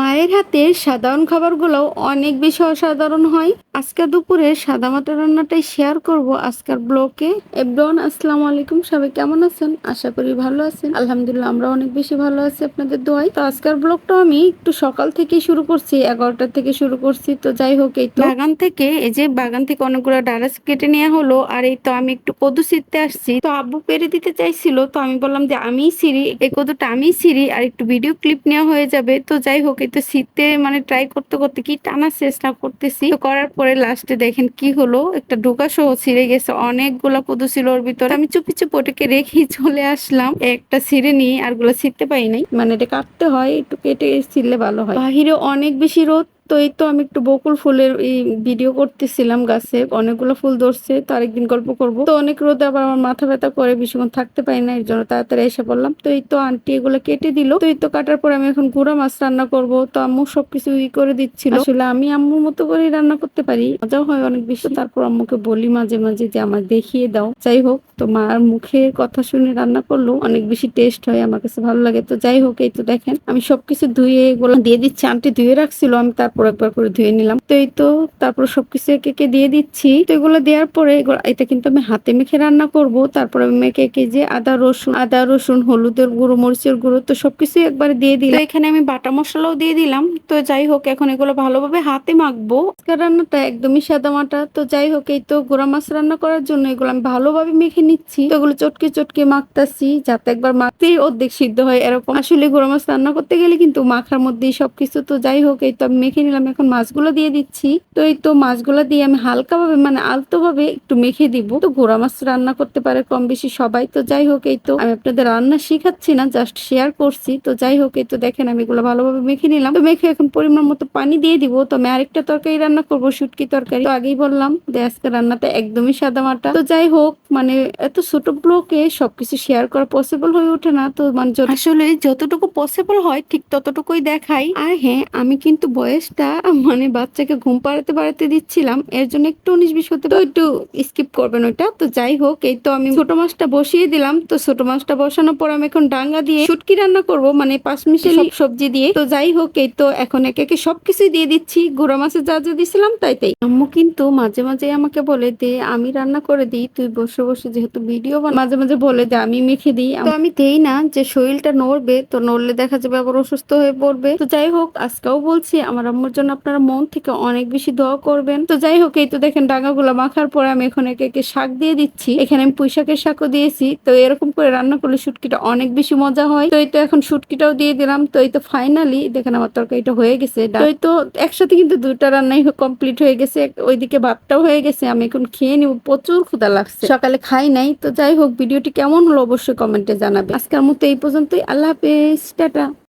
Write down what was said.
মায়ের হাতের সাধারণ খাবারগুলোও অনেক বেশি অসাধারণ হয়। আজকে দুপুরে সাদা মাটা রান্নাটাই শেয়ার করব আজকের ব্লকে এভরিওয়ান আসসালামু আলাইকুম। সবাই কেমন আছেন? আশা করি ভালো আছেন। আলহামদুলিল্লাহ, আমরা অনেক বেশি ভালো আছি আপনাদের দোয়াই তো আজকের ব্লগটা আমি একটু সকাল থেকে শুরু করছি এগারোটা থেকে শুরু করছি। তো যাই হোক, এই বাগান থেকে, এই যে বাগান থেকে অনেকগুলো ডারাস কেটে নেওয়া হলো, আর এই তো আমি একটু কদু ছিঁড়তে আসছি। তো আব্বু পেরে দিতে চাইছিল, তো আমি বললাম যে আমি সিঁড়ি এই কদুটা আমি সিঁড়ি আর একটু ভিডিও ক্লিপ নেওয়া হয়ে যাবে। তো যাই হোক এই তো শীতে মানে ট্রাই করতে করতে কি টানার চেষ্টা করতেছি। তো করার পরে লাস্টে দেখেন কি হলো? একটা ঢোকা সহ ছিঁড়ে গেছে, অনেকগুলো পদু ছিল ওর ভিতরে। আমি চুপি চুপ ওটাকে রেখেই চলে আসলাম। একটা ছিঁড়ে নিয়ে আরগুলো ছিঁড়তে পাইনি নাই। মানে এটা কাটতে হয়, একটু কেটে ছিঁড়লে ভালো হয়। বাহিরে অনেক বেশি রোদ তো এই তো আমি একটু বকুল ফুলের এই ভিডিও করতেছিলাম গাছে। অনেকগুলো ফুল ধরছে, তো আরেকদিন গল্প করব। তো অনেক রোদে আবার আমার মাথা ব্যথা করে, বেশিক্ষণ থাকতে পারি না এর জন্য তাড়াতাড়ি এসে পড়লাম। তো এই তো আন্টি এগুলো কেটে দিল। তো এই তো কাটার পর আমি এখন গুঁড়া মাছ রান্না করব। তো আম্মু সবকিছু ই করে দিচ্ছিল। আসলে আমি আম্মুর মতো করেই রান্না করতে পারি। মজাও হয় অনেক বেশি। তারপর আম্মুকে বলি মাঝে মাঝে যে আমার দেখিয়ে দাও। যাই হোক, তো মার মুখের কথা শুনে রান্না করলেও অনেক বেশি টেস্ট হয়, আমার কাছে ভালো লাগে। তো যাই হোক, এই তো দেখেন, আমি সবকিছু ধুয়ে এগুলো দিয়ে দিচ্ছি। আন্টি ধুয়ে রাখছিল, আমি তারপর একবার করে ধুয়ে নিলাম। তো এই তো তারপর সবকিছু একে একে দিয়ে দিচ্ছি। তো এগুলো দেওয়ার পরে এটা কিন্তু আমি হাতে মেখে রান্না করব। তারপরে আমি মেখে একে যে আদা, রসুন আদা, রসুন, হলুদের গুঁড়ো, মরিচের গুঁড়ো, তো সবকিছু একবারে দিয়ে দিলাম। এখানে আমি বাটা মশলাও দিয়ে দিলাম। তো যাই হোক, এখন এগুলো ভালোভাবে হাতে মাখবো। আজকের রান্নাটা একদমই সাদা মাটা। তো যাই হোক, এই তো গোড়া মাছ রান্না করার জন্য এগুলো আমি ভালোভাবে মেখে নিচ্ছি। তো এগুলো চটকে চটকে মাখতাছি যাতে একবার মাখতেই অর্ধেক সিদ্ধ হয় এরকম। আসলে গোড়া মাছ রান্না করতে গেলে কিন্তু মাখার মধ্যেই সবকিছু। তো যাই হোক, এই তো আমি মেখে নিলাম। এখন মাছগুলো দিয়ে দিচ্ছি। তো এই তো মাছগুলো দিয়ে আমি হালকা ভাবে মানে আলতো ভাবে একটু মেখে দিব। তো গুঁড়া মাছ রান্না করতে পারে কম বেশি সবাই। তো যাই হোক, এই তো আমি আপনাদের রান্না শিখাচ্ছি না জাস্ট শেয়ার করছি। তো যাই হোক, এই তো দেখেন আমি এগুলো ভালোভাবে মেখে নিলাম। তো মেখে এখন পরিমাণ মতো পানি দিয়ে দিব। তো আমি আরেকটা তরকারি রান্না করব, শুটকি তরকারি। তো আগেই বললাম যে আজকে রান্নাটা একদমই সাদা মাটা। তো যাই হোক মানে এত ছোট ব্লকে সবকিছু শেয়ার করা পসিবল হয়ে ওঠে না তো মানে আসলে যতটুকু পসিবল হয় ঠিক ততটুকুই দেখাই। আর হ্যাঁ আমি কিন্তু বয়সটা মানে বাচ্চাকে ঘুম পাড়াতে পাড়াতে দিচ্ছিলাম এর জন্য একটু উনিশ বিশ হতে তো একটু স্কিপ করবেন ওইটা। তো যাই হোক এই তো আমি ছোট মাছটা বসিয়ে দিলাম তো ছোট মাছটা বসানোর পর আমি এখন ডাঙ্গা দিয়ে শুটকি রান্না করব মানে পাঁচ মিশালি সবজি দিয়ে। তো যাই হোক এই তো এখন একে একে সবকিছুই দিয়ে দিচ্ছি গুঁড়ো মাছের যা যা দিছিলাম তাই তাই। আম্মু কিন্তু মাঝে মাঝে আমাকে বলে দে আমি রান্না করে দিই তুই বসে। বসে বসে যেহেতু ভিডিও মাঝে মাঝে বলে দে আমি মেখে দিই তো আমি দেই না যে শরীরটা নড়বে তো নড়লে দেখা যাবে আবার অসুস্থ হয়ে পড়বে। তো যাই হোক আজকেও বলছি আমার আম্মুর জন্য আপনারা মন থেকে অনেক বেশি দোয়া করবেন। তো যাই হোক এই তো দেখেন ডাঙাগুলো মাখার পরে আমি এখন একে একে শাক দিয়ে দিচ্ছি। এখানে আমি পুঁই শাকের শাকও দিয়েছি তো এরকম করে রান্না করলে শুটকিটা অনেক বেশি মজা হয়। তো এই তো এখন শুটকিটাও দিয়ে দিলাম তো এই তো ফাইনালি দেখেন আমার তরকারিটা হয়ে গেছে। তো এই তো একসাথে কিন্তু দুইটা রান্নাই কমপ্লিট হয়ে গেছে ওইদিকে ভাতটাও হয়ে গেছে আমি এখন খেয়ে নিব প্রচুর ক্ষুদা লাগছে। সকালে খাই নাই। তো যাই হোক, ভিডিওটি কেমন হলো অবশ্যই কমেন্টে জানাবে। আজকের মতো এই পর্যন্তই। আল্লাহ হাফেজ। টাটা।